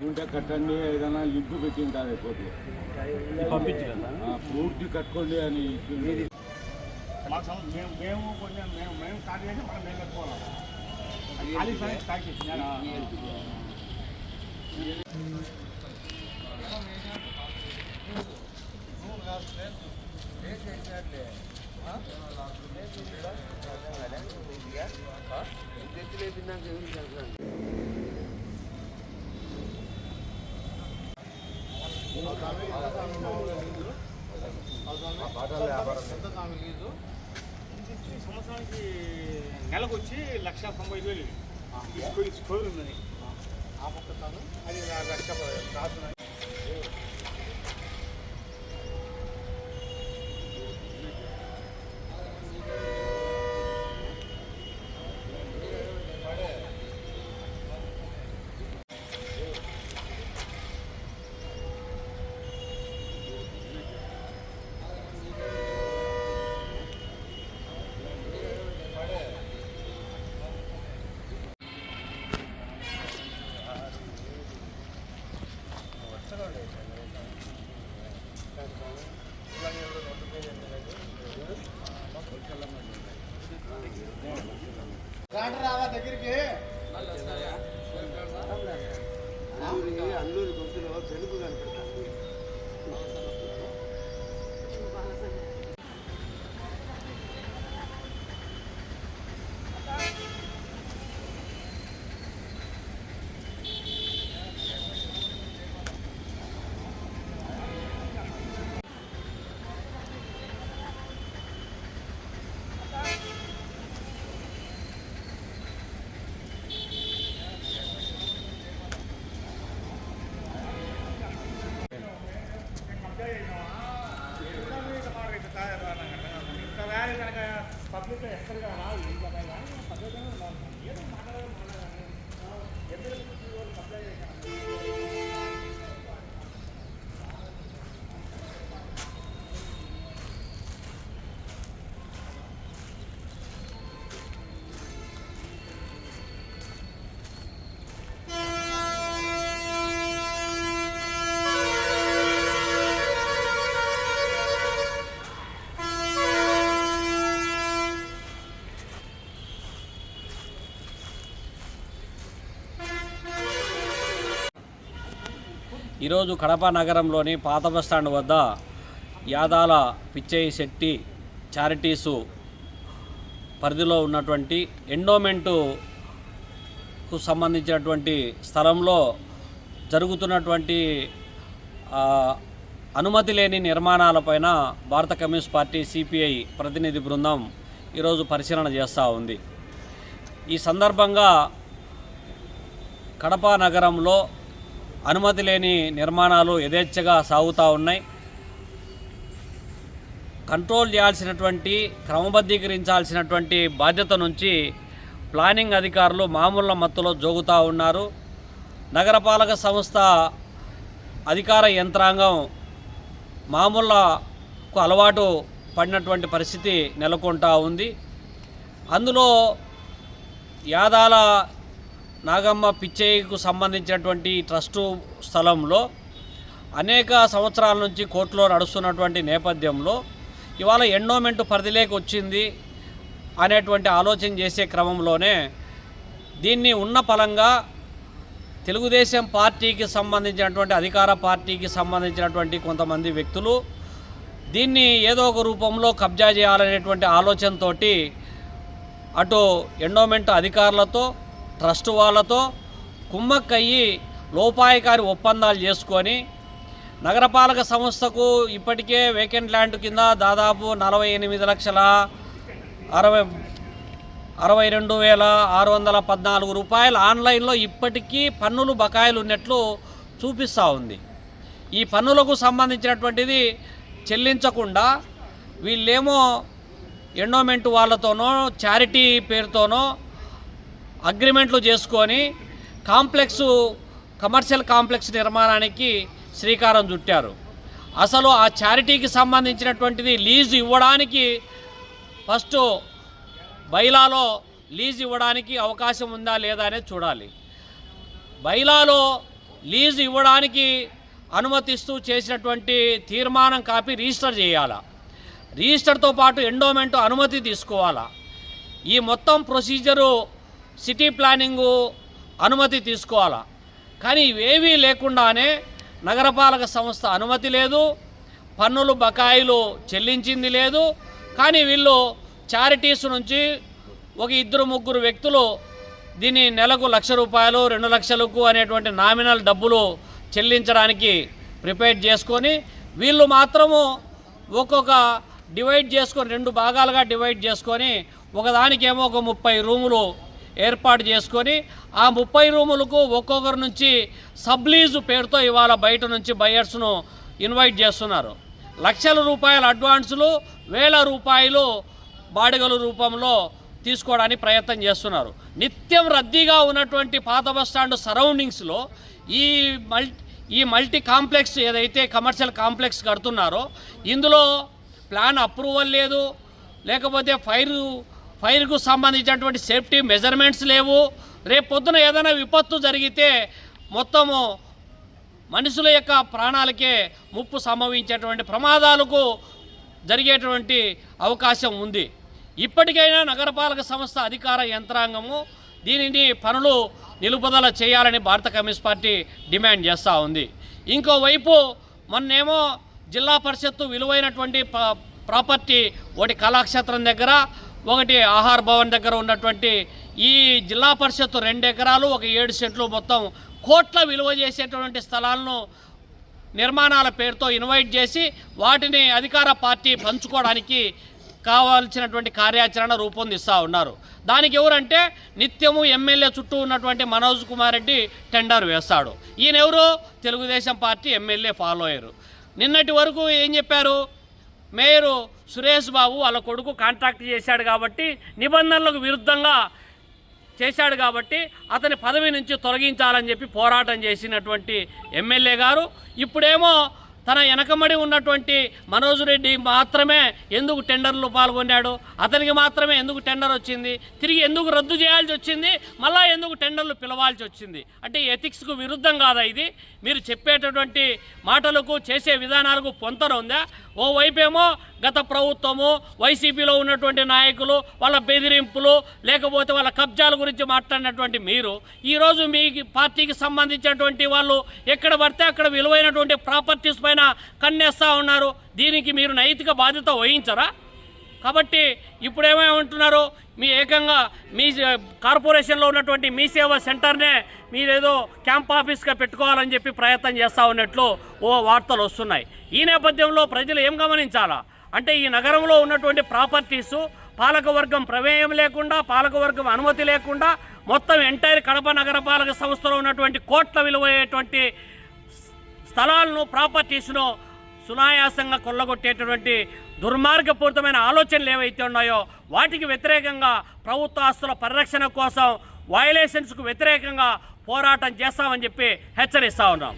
ఉంటే కట్టండి ఏదైనా లింపు పెట్టి ఉంటుంది కోర్టు పంపించు కదా పూర్తి కట్టుకోండి అని ఇచ్చింది. మా సం- మేము మేము కొంచెం మేము మేము స్టార్ట్ చేసి మనం మేము కట్టుకోవాలి నెలకు వచ్చి లక్ష తొంభై వేలు ఈ స్కో- ఆ స్కోర్ ఉన్నది అది నా లక్ష ప- ఈరోజు కడప నగరంలోని పాత బస్టాండ్ వద్ద యాదాల పిచ్చయ్య శెట్టి చారిటీసు పరిధిలో ఉన్నటువంటి ఎండోమెంటుకు సంబంధించినటువంటి స్థలంలో జరుగుతున్నటువంటి అనుమతి లేని నిర్మాణాలపైన భారత కమ్యూనిస్ట్ పార్టీ సిపిఐ ప్రతినిధి బృందం ఈరోజు పరిశీలన చేస్తూ ఉంది. ఈ సందర్భంగా కడప నగరంలో అనుమతి లేని నిర్మాణాలు యథేచ్ఛగా సాగుతూ ఉన్నాయి. కంట్రోల్ చేయాల్సినటువంటి క్రమబద్ధీకరించాల్సినటువంటి బాధ్యత నుంచి ప్లానింగ్ అధికారులు మామూలు మత్తులో జోగుతూ ఉన్నారు. నగరపాలక సంస్థ అధికార యంత్రాంగం మామూలకు అలవాటు పడినటువంటి పరిస్థితి నెలకొంటా ఉంది. అందులో యాదాల నాగమ్మ పిచ్చయ్యకు సంబంధించినటువంటి ట్రస్టు స్థలంలో అనేక సంవత్సరాల నుంచి కోర్టులో నడుస్తున్నటువంటి నేపథ్యంలో ఇవాళ ఎండోమెంట్ పరిధిలోకి వచ్చింది అనేటువంటి ఆలోచన చేసే క్రమంలోనే దీన్ని ఉన్న ఫలంగా తెలుగుదేశం పార్టీకి సంబంధించినటువంటి అధికార పార్టీకి సంబంధించినటువంటి కొంతమంది వ్యక్తులు దీన్ని ఏదో ఒక రూపంలో కబ్జా చేయాలనేటువంటి ఆలోచనతోటి అటు ఎండోమెంట్ అధికారులతో ట్రస్ట్ వాళ్ళతో కుమ్మక్కయ్యి లోపాయకారి ఒప్పందాలు చేసుకొని నగరపాలక సంస్థకు ఇప్పటికే వేకెంట్ ల్యాండ్ కింద దాదాపు నలభై ఎనిమిది లక్షల అరవై అరవై రెండు వేల ఆరు వందల పద్నాలుగు రూపాయలు ఆన్లైన్లో ఇప్పటికీ పన్నులు బకాయిలు ఉన్నట్లు చూపిస్తూ ఉంది. ఈ పన్నులకు సంబంధించినటువంటిది చెల్లించకుండా వీళ్ళేమో ఎండోమెంట్ వాళ్ళతోనో చారిటీ పేరుతోనో అగ్రిమెంట్లు చేసుకొని కాంప్లెక్స్ కమర్షియల్ కాంప్లెక్స్ నిర్మాణానికి శ్రీకారం చుట్టారు. అసలు ఆ చారిటీకి సంబంధించినటువంటిది లీజు ఇవ్వడానికి ఫస్ట్ బైలాలో లీజు ఇవ్వడానికి అవకాశం ఉందా లేదా అనేది చూడాలి. బైలాలో లీజు ఇవ్వడానికి అనుమతిస్తూ చేసినటువంటి తీర్మానం కాపీ రిజిస్టర్ చేయాలా. రిజిస్టర్తో పాటు ఎండోమెంట్ అనుమతి తీసుకోవాలా. ఈ మొత్తం ప్రొసీజరు సిటీ ప్లానింగు అనుమతి తీసుకోవాలా? కానీ ఇవేవీ లేకుండానే నగరపాలక సంస్థ అనుమతి లేదు పన్నులు బకాయిలు చెల్లించింది లేదు. కానీ వీళ్ళు చారిటీస్ నుంచి ఒక ఇద్దరు ముగ్గురు వ్యక్తులు దీన్ని నెలకు లక్ష రూపాయలు రెండు లక్షలకు అనేటువంటి నామినల్ డబ్బులు చెల్లించడానికి ప్రిపేర్ చేసుకొని వీళ్ళు మాత్రము ఒక్కొక్క డివైడ్ చేసుకొని రెండు భాగాలుగా డివైడ్ చేసుకొని ఒకదానికేమో ఒక ముప్పై రూములు ఏర్పాటు చేసుకొని ఆ ముప్పై రూములకు ఒక్కొక్కరి నుంచి సబ్లీజు పేరుతో ఇవాళ బయట నుంచి బయర్స్ను ఇన్వైట్ చేస్తున్నారు. లక్షల రూపాయల అడ్వాన్సులు వేల రూపాయలు బాడిగల రూపంలో తీసుకోవడానికి ప్రయత్నం చేస్తున్నారు. నిత్యం రద్దీగా ఉన్నటువంటి పాత బస్ స్టాండ్ సరౌండింగ్స్లో ఈ మల్టీ ఈ మల్టీ కాంప్లెక్స్ ఏదైతే కమర్షియల్ కాంప్లెక్స్ కడుతున్నారో ఇందులో ప్లాన్ అప్రూవల్ లేదు. లేకపోతే ఫైర్ ఫైర్కు సంబంధించినటువంటి సేఫ్టీ మెజర్మెంట్స్ లేవు. రేపు పొద్దున ఏదైనా విపత్తు జరిగితే మొత్తము మనుషుల యొక్క ప్రాణాలకే ముప్పు సంభవించేటువంటి ప్రమాదాలకు జరిగేటువంటి అవకాశం ఉంది. ఇప్పటికైనా నగరపాలక సంస్థ అధికార యంత్రాంగము దీనిని పనులు నిలుపుదల చేయాలని భారత కమ్యూనిస్ట్ పార్టీ డిమాండ్ చేస్తూ ఉంది. ఇంకోవైపు మొన్నేమో జిల్లా పరిషత్తు విలువైనటువంటి ప్రాపర్టీ ఒకటి కళాక్షేత్రం దగ్గర ఒకటి ఆహార భవన్ దగ్గర ఉన్నటువంటి ఈ జిల్లా పరిషత్ రెండు ఎకరాలు ఒక ఏడు సెంట్లు మొత్తం కోట్ల విలువ చేసేటువంటి స్థలాలను నిర్మాణాల పేరుతో ఇన్వైట్ చేసి వాటిని అధికార పార్టీ పంచుకోవడానికి కావాల్సినటువంటి కార్యాచరణ రూపొందిస్తూ ఉన్నారు. దానికి ఎవరంటే నిత్యము ఎమ్మెల్యే చుట్టూ ఉన్నటువంటి మనోజ్ కుమార్ రెడ్డి టెండర్ వేస్తాడు. ఈయన ఎవరు తెలుగుదేశం పార్టీ ఎమ్మెల్యే ఫాలో అయ్యారు. నిన్నటి వరకు ఏం చెప్పారు? మేయరు సురేష్ బాబు వాళ్ళ కొడుకు కాంట్రాక్ట్ చేశాడు కాబట్టి నిబంధనలకు విరుద్ధంగా చేశాడు కాబట్టి అతని పదవి నుంచి తొలగించాలని చెప్పి పోరాటం చేసినటువంటి ఎమ్మెల్యే గారు. ఇప్పుడేమో తన వెనకబడి ఉన్నటువంటి మనోజ్ రెడ్డి మాత్రమే ఎందుకు టెండర్లో పాల్గొన్నాడు? అతనికి మాత్రమే ఎందుకు టెండర్ వచ్చింది? తిరిగి ఎందుకు రద్దు చేయాల్సి వచ్చింది? మళ్ళా ఎందుకు టెండర్లు పిలవాల్సి వచ్చింది? అంటే ఎథిక్స్కు విరుద్ధం కాదా ఇది? మీరు చెప్పేటటువంటి మాటలకు చేసే విధానాలకు పొంతన ఉందా? ఓవైపేమో గత ప్రభుత్వము వైసీపీలో ఉన్నటువంటి నాయకులు వాళ్ళ బెదిరింపులు లేకపోతే వాళ్ళ కబ్జాల గురించి మాట్లాడినటువంటి మీరు ఈరోజు మీ పార్టీకి సంబంధించినటువంటి వాళ్ళు ఎక్కడ పడితే అక్కడ విలువైనటువంటి ప్రాపర్టీస్ పైన కన్నేస్తూ ఉన్నారు దీనికి మీరు నైతిక బాధ్యత వహించరా? కాబట్టి ఇప్పుడేమేమంటున్నారు మీ ఏకంగా మీ కార్పొరేషన్లో ఉన్నటువంటి మీ సేవా సెంటర్నే మీరేదో క్యాంప్ ఆఫీస్గా పెట్టుకోవాలని చెప్పి ప్రయత్నం చేస్తూ ఉన్నట్లు ఓ వార్తలు వస్తున్నాయి. ఈ నేపథ్యంలో ప్రజలు ఏం గమనించాలా? అంటే ఈ నగరంలో ఉన్నటువంటి ప్రాపర్టీసు పాలకవర్గం ప్రమేయం లేకుండా పాలకవర్గం అనుమతి లేకుండా మొత్తం ఎంటైర్ కడప నగరపాలక సంస్థలో ఉన్నటువంటి కోట్ల విలువయ్యేటువంటి స్థలాలను ప్రాపర్టీస్ను సునాయాసంగా కొల్లగొట్టేటటువంటి దుర్మార్గపూరితమైన ఆలోచనలు ఏవైతే ఉన్నాయో వాటికి వ్యతిరేకంగా ప్రభుత్వ ఆస్తుల పరిరక్షణ కోసం వయలేషన్స్కు వ్యతిరేకంగా పోరాటం చేస్తామని చెప్పి హెచ్చరిస్తా ఉన్నాం.